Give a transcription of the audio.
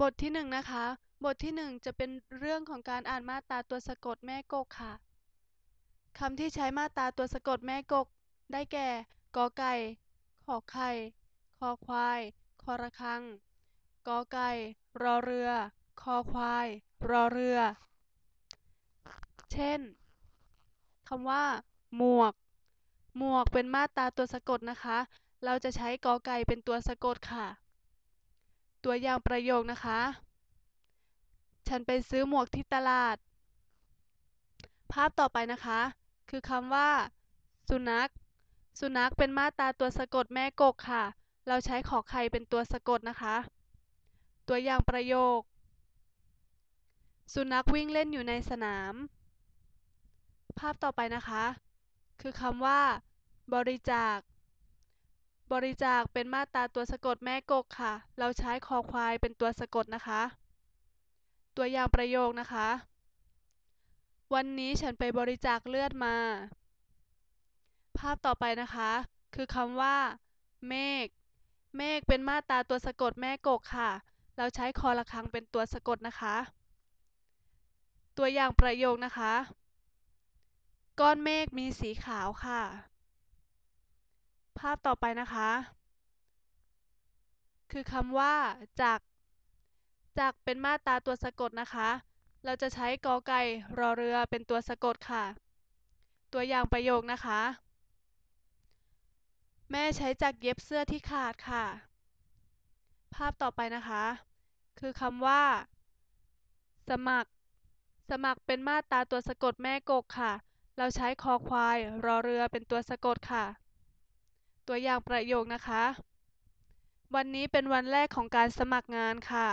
บทที่หนึ่งนะคะ บทที่หนึ่งจะเป็นเรื่องของการอ่านมาตราตัวสะกดแม่กกค่ะคำที่ใช้มาตราตัวสะกดแม่กก ได้แก่กอไก่ ขอไข่ คอควาย คอระฆัง กอไก่ รอเรือ คอควาย รอเรือ เช่นคำว่า หมวก หมวกเป็นมาตราตัวสะกดนะคะ เราจะใช้กอไก่เป็นตัวสะกดค่ะ ตัวอย่างประโยคนะคะ ฉันไปซื้อหมวกที่ตลาด ภาพต่อไปนะคะ คือคำว่า สุนัข สุนัขเป็นมาตราตัวสะกดแม่กกค่ะ เราใช้ขอไข่เป็นตัวสะกดนะคะ ตัวอย่างประโยค สุนัขวิ่งเล่นอยู่ในสนาม ภาพต่อไปนะคะ คือคำว่า บริจาค บริจาคเป็นมาตราตัวสะกดแม่กกค่ะ เราใช้คอควายเป็นตัวสะกดนะคะ ตัวอย่างประโยคนะคะ วันนี้ฉันไปบริจาคเลือดมา ภาพต่อไปนะคะ คือคำว่า เมฆ เมฆเป็นมาตราตัวสะกดแม่กกค่ะ เราใช้คอระฆังเป็นตัวสะกดนะคะ ตัวอย่างประโยคนะคะ ก้อนเมฆมีสีขาวค่ะ ภาพต่อไปนะคะ คือคำว่าจักจักเป็นมาตราตัวสะกดนะคะ เราจะใช้กอไก่รอเรือเป็นตัวสะกดค่ะ ตัวอย่างประโยคนะคะ แม่ใช้จักเย็บเสื้อที่ขาดค่ะ ภาพต่อไปนะคะ คือคำว่า สมัคร สมัครเป็นมาตราตัวสะกดแม่กกค่ะ เราใช้คอควายรอเรือเป็นตัวสะกดค่ะ ตัวอย่างประโยคนะคะ วันนี้เป็นวันแรกของการสมัครงานค่ะ